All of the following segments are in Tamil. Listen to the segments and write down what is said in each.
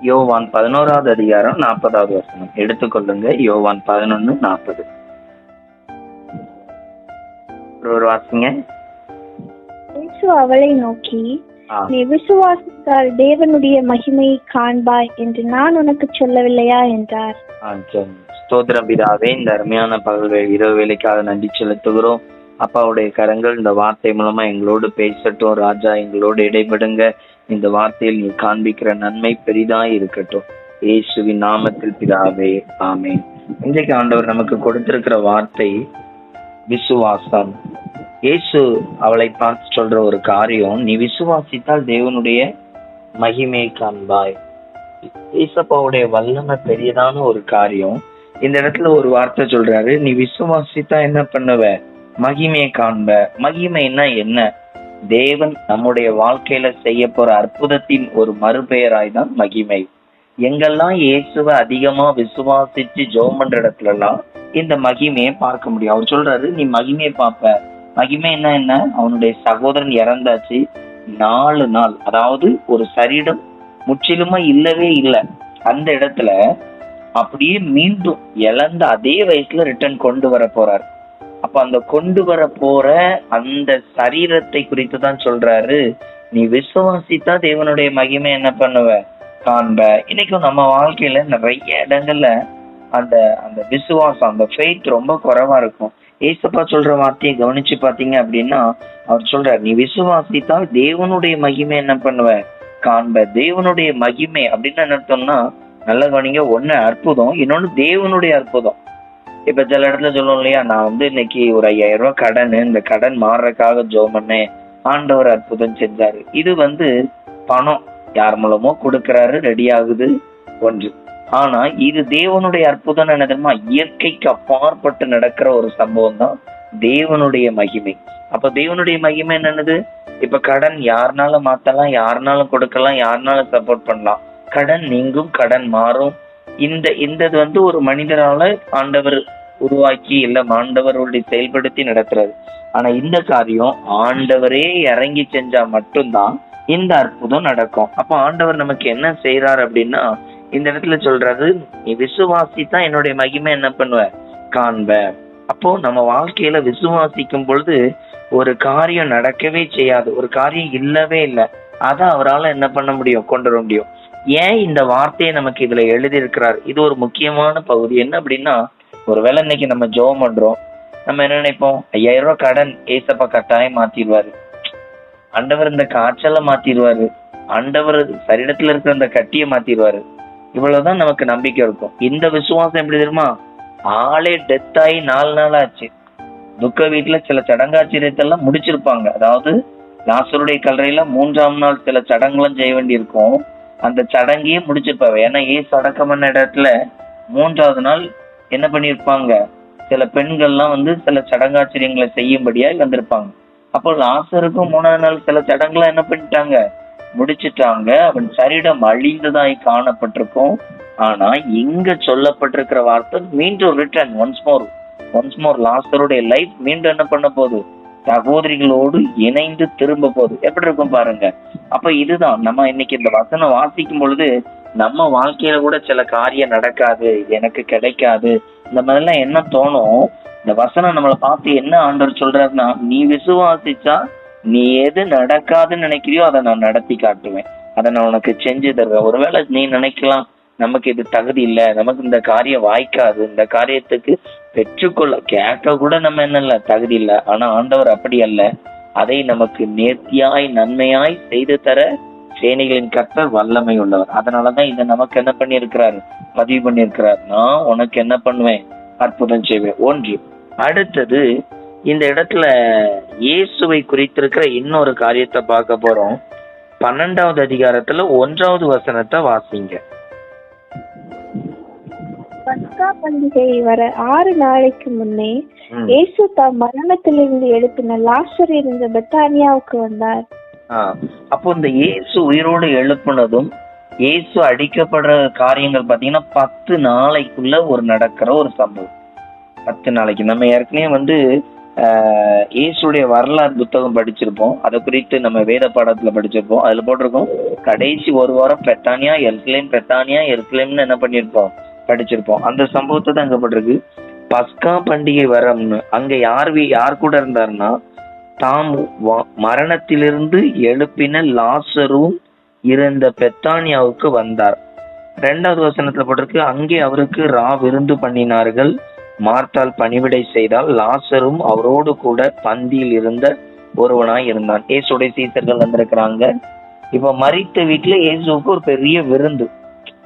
யோவான் பதினோராவது அதிகாரம் நாற்பதாவது வசனம். எடுத்துக்கொள்ளுங்க. யோவான் பதினொன்னு நாற்பது. ஒரு வாசிங்க. அவளை நோக்கி நீ விசுவாசித்தால் தேவனுடைய மகிமையை காண்பாய் என்று நான் உனக்கு சொல்லவில்லையா? என்றார். ஸ்தோத்திரம் பிதாவே இந்த அருமையான பகல் இரவு வேலைக்காக நன்றி செலுத்துகிறோம். அப்பாவுடைய கரங்கள் இந்த வார்த்தை மூலமா எங்களோடு பேசட்டும். ராஜா எங்களோடு இடைபடுங்க இந்த வார்த்தையில் நீ காண்பிக்கிற நன்மை பெரிதாய் இருக்கட்டும். இயேசுவின் நாமத்தில் பிதாவே ஆமே இன்றைக்கு ஆண்டவர் நமக்கு கொடுத்திருக்கிற வார்த்தை விசுவாசம். இயேசு அவளை பார்த்து சொல்ற ஒரு காரியம் நீ விசுவாசித்தால் தேவனுடைய மகிமை காண்பாய். ஈசப்பாவுடைய வல்லமை பெரியதான ஒரு காரியம். இந்த இடத்துல ஒரு வார்த்தை சொல்றாரு நீ விசுவாசித்தா என்ன பண்ணுவ? மகிமையை காண்ப. மகிமைன்னா என்ன? தேவன் நம்முடைய வாழ்க்கையில செய்ய போற அற்புதத்தின் ஒரு மறுபெயராய் தான் மகிமை. எங்கெல்லாம் இயேசுவை அதிகமா விசுவாசிச்சு ஜோம் பண்ற இடத்துல எல்லாம் இந்த மகிமையை பார்க்க முடியும். அவர் சொல்றாரு நீ மகிமையை பார்ப்ப. மகிமை என்ன என்ன? அவனுடைய சகோதரன் இறந்தாச்சு. நாலு நாள் அதாவது ஒரு சரீரம் முற்றிலுமா இல்லவே இல்லை. அந்த இடத்துல அப்படியே மீண்டும் இழந்த அதே வயசுல ரிட்டர்ன் கொண்டு வர போறாரு. அப்ப அந்த கொண்டு வர போற அந்த சரீரத்தை குறித்து தான் சொல்றாரு. நீ விசுவாசித்தா தேவனுடைய மகிமை என்ன பண்ணுவ? காண்ப. இன்னைக்கும் நம்ம வாழ்க்கையில நிறைய இடங்கள்ல அந்த அந்த விசுவாசம் அந்த ஃபெய்த் ரொம்ப குறைவா இருக்கும். ஏசப்பா சொல்ற வார்த்தையை கவனிச்சு பாத்தீங்க அப்படின்னா அவர் சொல்றாரு நீ விசுவாசித்தால் தேவனுடைய மகிமை என்ன பண்ணுவ? காண்ப. தேவனுடைய மகிமை அப்படின்னு என்ன அர்த்தம்னா நல்ல கவனிங்க ஒண்ணு அற்புதம் இன்னொன்னு தேவனுடைய அற்புதம். இப்ப சில இடத்துல சொல்லுவோம் இல்லையா நான் வந்து இன்னைக்கு ஒரு ஐயாயிரம் ரூபாய் கடன் இந்த கடன் மாறுறதுக்காக ஜோம் பண்ணேன் ஆண்டவர் அற்புதம் செஞ்சாரு. இது வந்து பணம். யார் மூலமோ கொடுக்கறாரு ரெடி ஆகுது ஒன்று. ஆனா இது தேவனுடைய அற்புதம் என்ன தெரியுமா? இயற்கைக்கு அப்பாற்பட்டு நடக்கிற ஒரு சம்பவம் தான் தேவனுடைய மகிமை. அப்ப தேவனுடைய மகிமை என்னது இப்ப கடன் யாருனாலும் மாத்தலாம் யாருனாலும் கொடுக்கலாம் யாருனாலும் சப்போர்ட் பண்ணலாம். கடன் நீங்கும் கடன் மாறும். இந்த இந்த இது வந்து ஒரு மனிதரால ஆண்டவர் உருவாக்கி இல்ல ஆண்டவருடைய செயல்படுத்தி நடத்துறது ஆனா இந்த காரியம் ஆண்டவரே இறங்கி செஞ்சா மட்டும்தான் இந்த அற்புதம் நடக்கும். அப்ப ஆண்டவர் நமக்கு என்ன செய்யறாரு அப்படின்னா இந்த இடத்துல சொல்றாரு நீ விசுவாசித்தான் என்னுடைய மகிமை என்ன பண்ணுவ? காண்ப. அப்போ நம்ம வாழ்க்கையில விசுவாசிக்கும் பொழுது ஒரு காரியம் நடக்கவே செய்யாது. ஒரு காரியம் இல்லவே இல்லை. அதை அவரால் என்ன பண்ண முடியும்? கொண்டு வர முடியும். ஏன் இந்த வார்த்தையை நமக்கு இதுல எழுதி இருக்கிறார் இது ஒரு முக்கியமான பகுதி. என்ன அப்படின்னா ஒருவேளை இன்னைக்கு நம்ம ஜெபம் பண்றோம். நம்ம என்ன நினைப்போம்? ஐயாயிரம் ரூபாய் கடன் ஏசப்பா கட்டாயம் மாத்திடுவாரு. ஆண்டவர் இந்த காய்ச்சலை மாத்திடுவாரு. ஆண்டவர் சரீரத்துல இருக்கிற அந்த கட்டியை மாத்திடுவாரு. இவ்வளவுதான் நமக்கு நம்பிக்கை இருக்கும். இந்த விசுவாசம் எப்படி தெரியுமா? ஆளே டெத் ஆகி நாலு நாள் ஆச்சு. துக்க வீட்டுல சில சடங்காச்சரியத்தெல்லாம் முடிச்சிருப்பாங்க. அதாவது லாசருடைய கல்லறையில மூன்றாம் நாள் சில சடங்குகளும் செய்ய வேண்டியிருக்கும். அந்த சடங்கையே முடிச்சிருப்பாங்க ஏன்னா ஏசு அடக்கம் பண்ண இடத்துல மூன்றாவது நாள் என்ன பண்ணியிருப்பாங்க? சில பெண்கள்லாம் வந்து சில சடங்காச்சரியங்களை செய்யும்படியாய் வந்திருப்பாங்க. அப்போ லாசருக்கும் மூணாவது நாள் சில சடங்குலாம் என்ன பண்ணிட்டாங்க? முடிச்சிட்டாங்க. அவன் சரீரம் அழிந்ததாய் காணப்பட்டிருக்கும். ஆனா இங்க சொல்லப்பட்டிருக்கிற வார்த்தை மீண்டும் return once more once more லாஸ்டருடைய life மீண்டும் என்ன பண்ண போகுது? சகோதரிகளோடு இணைந்து திரும்ப போகுது. எப்படி இருக்கும் பாருங்க. அப்ப இதுதான் நம்ம இன்னைக்கு இந்த வசனம் வாசிக்கும் பொழுது நம்ம வாழ்க்கையில கூட சில காரியம் நடக்காது எனக்கு கிடைக்காது. இந்த மாதிரிலாம் என்ன தோணும்? இந்த வசனம் நம்மளை பார்த்து என்ன ஆண்டவர் சொல்றாருன்னா நீ விசுவாசிச்சா நீ எது நடக்காதுன்னு நினைக்கிறியோ அதை நான் நடத்தி காட்டுவேன். அதை நான் உனக்கு செஞ்சு தருவேன். ஒருவேளை நீ நினைக்கலாம் நமக்கு இது தகுதி இல்லை நமக்கு இந்த காரியம் வாய்க்காது. இந்த காரியத்துக்கு பெற்றுக்கொள்ள கேட்க கூட நம்ம என்ன தகுதி இல்லை. ஆனா ஆண்டவர் அப்படி அல்ல. அதை நமக்கு நேர்த்தியாய் நன்மையாய் செய்து தர சேனைகளின் கத்த வல்லமை உள்ளவர். அதனாலதான் இதை நமக்கு என்ன பண்ணியிருக்கிறாரு? பதிவு பண்ணியிருக்கிறார். நான் உனக்கு என்ன பண்ணுவேன்? அற்புதம் செய்வேன். ஒன்று. அடுத்தது இந்த இடத்துல இயேசுவை குறித்திருக்கிற இன்னொரு காரியத்தை பார்க்க போறோம். பன்னெண்டாவது அதிகாரத்துல ஒன்றாவது வசனத்தை வாசிங்க. பஸ்கா பண்டிகை வர ஆறு நாளைக்கு முன்னே. இயேசு தாம் மரணத்திலிருந்து எழுப்பின லாசர் இருந்த பெத்தானியாவுக்கு வந்தார். அப்போ இந்த இயேசு உயிரோடு எழுப்புனதும் இயேசு அடிக்கப்படுற காரியங்கள் பாத்தீங்கன்னா பத்து நாளைக்குள்ள ஒரு நடக்கிற ஒரு சம்பவம். பத்து நாளைக்கு. நம்ம ஏற்கனவே வந்து இயேசுடைய வரலாறு புத்தகம் படிச்சிருப்போம். அதை குறித்து நம்ம வேத பாடத்துல படிச்சிருப்போம். அதுல போட்டிருக்கோம் கடைசி ஒரு வாரம் பெத்தானியா எருசலேம் பெத்தானியா எருசலேம்னு என்ன பண்ணியிருப்போம்? படிச்சிருப்போம். அந்த சம்பவத்தை தான் அங்க போட்டிருக்கு பஸ்கா பண்டிகை வரம்னு அங்க யார் யார் கூட இருந்தாருன்னா தாம் மரணத்திலிருந்து எழுப்பின லாசரும் இருந்த பெத்தானியாவுக்கு வந்தார். ரெண்டாவது வசனத்துல போட்டிருக்கு அங்கே அவருக்கு ரா விருந்து பண்ணினார்கள். மார்த்தால் பணிவிடை செய்தால் லாசரும் அவரோடு கூட பந்தியில் இருந்த ஒருவனாய் இருந்தான். ஏசுடைய சீசர்கள் வந்திருக்கிறாங்க. இப்ப மறித்த வீட்டுல இயேசுவுக்கு ஒரு பெரிய விருந்து.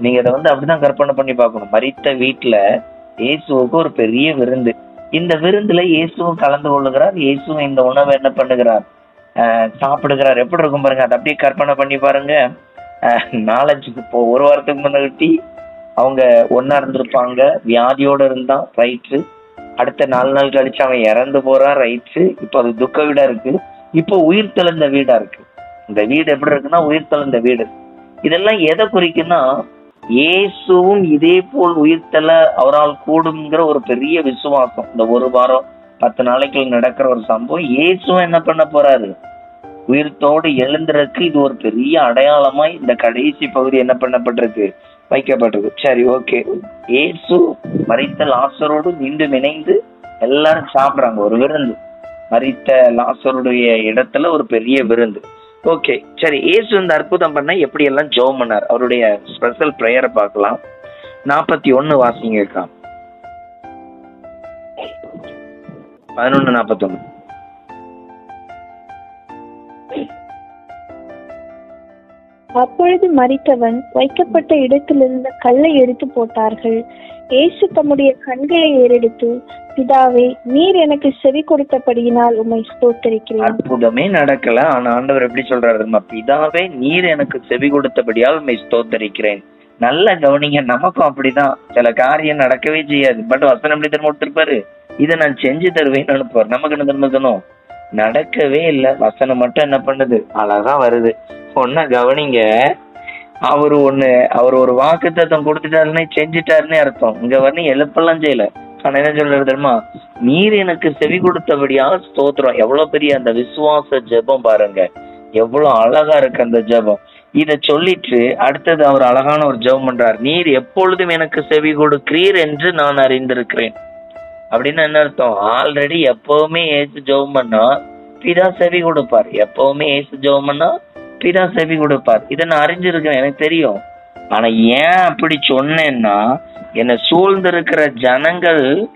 நீங்க இதை வந்து அப்படிதான் கற்பனை பண்ணி பார்க்கணும். மறித்த வீட்டுல இயேசுவுக்கு ஒரு பெரிய விருந்து. இந்த விருந்துல இயேசுவும் கலந்து கொள்ளுகிறார். இயேசுவும் இந்த உணவை என்ன பண்ணுகிறார்? சாப்பிடுகிறார். எப்படி இருக்கும் பாருங்க? அதை அப்படியே கற்பனை பண்ணி பாருங்க. நாலஞ்சுக்கு இப்போ ஒரு வாரத்துக்கு முன்னாடி அவங்க ஒன்னா இருந்திருப்பாங்க. வியாதியோட இருந்தான். ரைட்டு. அடுத்த நாலு நாள் கழிச்சு அவன் இறந்து போறான். ரைட்டு. இப்போ அது துக்க வீடா இருக்கு. இப்போ உயிர் தெளிந்த வீடா இருக்கு. இந்த வீடு எப்படி இருக்குன்னா உயிர் தெளிந்த வீடு. இதெல்லாம் எதை குறிக்குன்னா இயேசுவும் இதே போல் உயிர்த்தல அவரால் கூடுங்கிற ஒரு பெரிய விசுவாசம். இந்த ஒரு வாரம் பத்து நாளைக்குள்ள நடக்கிற ஒரு சம்பவம். இயேசுவும் என்ன பண்ண போறாரு? உயிர்த்தோடு எழுந்துறதுக்கு இது ஒரு பெரிய அடையாளமா இந்த கடைசி பகுதி என்ன பண்ணப்பட்டிருக்கு? வைக்கப்பட்டிருக்கு. சரி ஓகே. இயேசு மறித்த லாசரோடு மீண்டும் இணைந்து எல்லாரும் சாப்பிடுறாங்க. ஒரு விருந்து. மறித்த லாசருடைய இடத்துல ஒரு பெரிய விருந்து. ஓகே சரி ஏசு இந்த அற்புதம் பண்ண எப்படி எல்லாம் ஜோம் பண்ணார்? அவருடைய ஸ்பெஷல் ப்ரேயரை பார்க்கலாம். நாற்பத்தி ஒன்னு இருக்கான் பதினொன்னு நாற்பத்தொன்று அப்பொழுது மரித்தவன் வைக்கப்பட்ட இடத்திலிருந்து கல்லை எடுத்து போட்டார்கள். இயேசு தம்முடைய கண்களை ஏறெடுத்து பிதாவே நீர் எனக்கு செவி கொடுத்தபடியினால் உம்மை ஸ்தோத்தரிக்கிறேன். அற்புதமே நடக்கல. ஆனா ஆண்டவர் எப்படி சொல்றாரு பிதாவே நீர் எனக்கு செவி கொடுத்தபடியால் உண்மை ஸ்தோத்தரிக்கிறேன். நல்ல கவனிங்க நமக்கும் அப்படிதான். சில காரியம் நடக்கவே செய்யாது. பட் வசனம் எப்படி திரும்ப கொடுத்துருப்பாரு? இதை நான் செஞ்சு தருவேன்னு அனுப்புவார். நமக்கு என்ன திரும்ப நடக்கவே இல்லை. வசனம் மட்டும் என்ன பண்ணுது? அழகா வருது. ஒன்னா கவனிங்க. அவர் ஒண்ணு அவர் ஒரு வாக்கு தத்தம் கொடுத்துட்டாருன்னு செஞ்சுட்டாருன்னே அர்த்தம். இங்க வந்து எழுப்பெல்லாம் செய்யல. ஆனா என்ன சொல்றது தெரியுமா? நீர் எனக்கு செவி கொடுத்தபடியா ஸ்தோத்திரம். எவ்வளவு பெரிய அந்த விசுவாச ஜெபம் பாருங்க. எவ்வளவு அழகா இருக்கு அந்த ஜெபம். இத சொல்லிட்டு அடுத்தது அவர் அழகான ஒரு ஜெபம் பண்றார். நீர் எப்பொழுதும் எனக்கு செவி கொடுக்கிறீர் என்று நான் அறிந்திருக்கிறேன். அப்படின்னு என்ன அர்த்தம்? ஆல்ரெடி எப்பவுமே ஏசு ஜெபம் பண்ணா பிதா செவி கொடுப்பார். எப்பவுமே ஏசு ஜெபம் பண்ணா பிதா செவி கொடுப்பார். இதை நான் அறிஞ்சிருக்கேன் எனக்கு தெரியும். ஆனா ஏன் அப்படி சொன்னேன்னா என்னை சூழ்ந்திருக்கிற ஜனங்கள்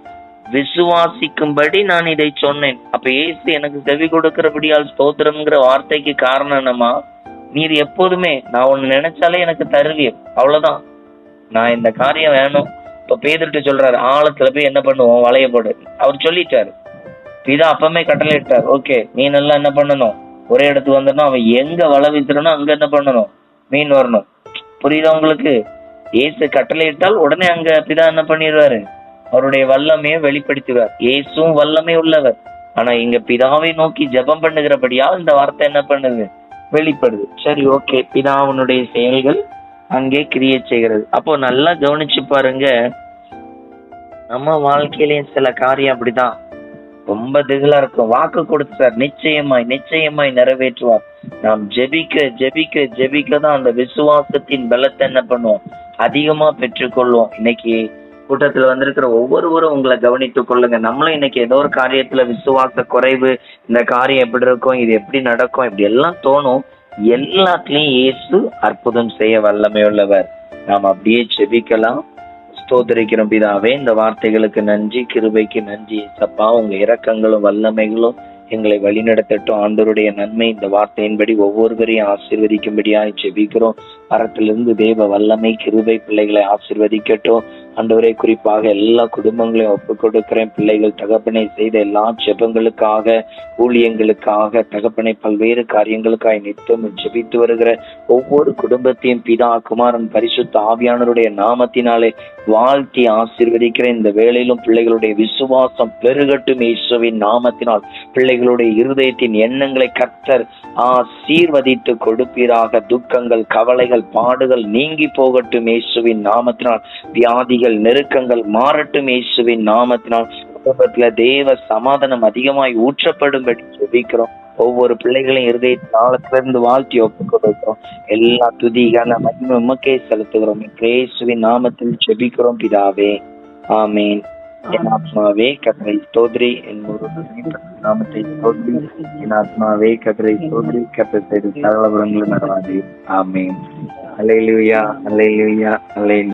விசுவாசிக்கும்படி நான் இதை சொன்னேன். அப்ப ஏசு எனக்கு செவி கொடுக்கிறபடியால் ஸ்தோத்திரம்ங்கிற வார்த்தைக்கு காரணம் என்னமா நீர் எப்போதுமே நான் ஒன்னு நினைச்சாலே எனக்கு தருவியம் அவ்வளவுதான். நான் இந்த காரியம் வேணும். இப்ப பேதுட்டு சொல்றாரு ஆழத்துல போய் என்ன பண்ணுவோம்? வளைய போடு. அவர் சொல்லிட்டாரு. பிதா அப்பமே கட்டளையிட்டார். ஓகே நீ நல்லா என்ன பண்ணணும்? ஒரே இடத்துக்கு வந்துடணும் அவன் எங்க வலை வித்துறனோ அங்க என்ன பண்ணணும்? மீன் வரணும். புரியுதா உங்களுக்கு? ஏசு கட்டளையிட்டால் உடனே அங்க பிதா என்ன பண்ணிடுவாரு? அவருடைய வல்லமையை வெளிப்படுத்துவார். ஏசும் வல்லமை உள்ளவர். ஆனா இங்க பிதாவை நோக்கி ஜெபம் பண்ணுகிறபடியால் இந்த வார்த்தை என்ன பண்ணுது? வெளிப்படுது. சரி ஓகே. பிதாவுனுடைய செயல்கள் அங்கே கிரியேட் செய்கிறது. அப்போ நல்லா கவனிச்சு பாருங்க. நம்ம வாழ்க்கையிலேயும் சில காரியம் அப்படிதான். ரொம்ப திகிலா இருக்கும் வாக்கு கொடுத்தார் நிச்சயமாய் நிச்சயமாய் நிறைவேற்றுவார். நாம் ஜெபிக்க ஜெபிக்க ஜெபிக்க தான் அந்த விசுவாசத்தின் பலத்தை என்ன பண்ணுவோம்? அதிகமா பெற்றுக்கொள்வோம். இன்னைக்கு கூட்டத்துல வந்திருக்கிற ஒவ்வொருவரும் உங்களை கவனித்துக் கொள்ளுங்க. நம்மளும் இன்னைக்கு ஏதோ ஒரு காரியத்துல விசுவாச குறைவு இந்த காரியம் எப்படி இருக்கும் இது எப்படி நடக்கும் இப்படி எல்லாம் தோணும். எல்லாத்துலயும் இயேசு அற்புதம் செய்ய வல்லமை உள்ளவர் நாம் அப்படியே செபிக்கலாம் ஸ்தோத்திரிக்கிறோம் பிதாவே இந்த வார்த்தைகளுக்கு நன்றி கிருபைக்கு நன்றி. சப்பா உங்க இரக்கங்களும் வல்லமைகளும் எங்களை வழிநடத்தட்டும். ஆண்டவருடைய நன்மை இந்த வார்த்தையின்படி ஒவ்வொருவரையும் ஆசீர்வதிக்கும்படியாய் செபிக்கிறோம் அறத்திலிருந்து தேவ வல்லமை கிருபை பிள்ளைகளை ஆசிர்வதிக்கட்டும். ஆண்டவரை குறிப்பாக எல்லா குடும்பங்களையும் ஒப்பு கொடுக்கிறேன். பிள்ளைகள் தகப்பனை செய்த எல்லா செபங்களுக்காக ஊழியங்களுக்காக தகப்பனை பல்வேறு காரியங்களுக்காக நித்தம் ஜெபித்து வருகிற ஒவ்வொரு குடும்பத்தையும் பிதா குமாரன் பரிசுத்த ஆவியானருடைய நாமத்தினாலே வாழ்த்தி ஆசீர்வதிக்கிறேன். இந்த வேளையிலும் பிள்ளைகளுடைய விசுவாசம் பெருகட்டும் இயேசுவின் நாமத்தினால். பிள்ளைகளுடைய இருதயத்தின் எண்ணங்களை கர்த்தர் ஆசீர்வதித்து கொடுப்பீராக. துக்கங்கள் கவலைகள் பாடுகள் நீங்கி போகட்டும் இயேசுவின் நாமத்தினால். வியாதிகள் நெருக்கங்கள் மாறட்டும் இயேசுவின் நாமத்தினால். குடும்பத்துல தேவ சமாதானம் அதிகமாய் ஊற்றப்படும்படி ஜெபிக்கிறோம். ஒவ்வொரு பிள்ளைகளையும் இருதயத்தின் ஆழத்துல வாழ்த்தி ஒப்புக் கொடுக்கிறோம் எல்லா துதிகான மகிமை உமக்கே செலுத்துகிறோம். கிரேசுவின் நாமத்தில் ஜெபிக்கிறோம் பிதாவே. ஆமேன். என் ஆத்மாவே கதிரை ஸ்தோத்ரி. என் நாமத்தை ஸ்தோத்ரி. என் ஆத்மாவே கதிரை ஸ்தோத்ரி. கத்தரை செய்து சகல நடவாது ஆமேன். அலையிலுயா அலையிலுயா அலை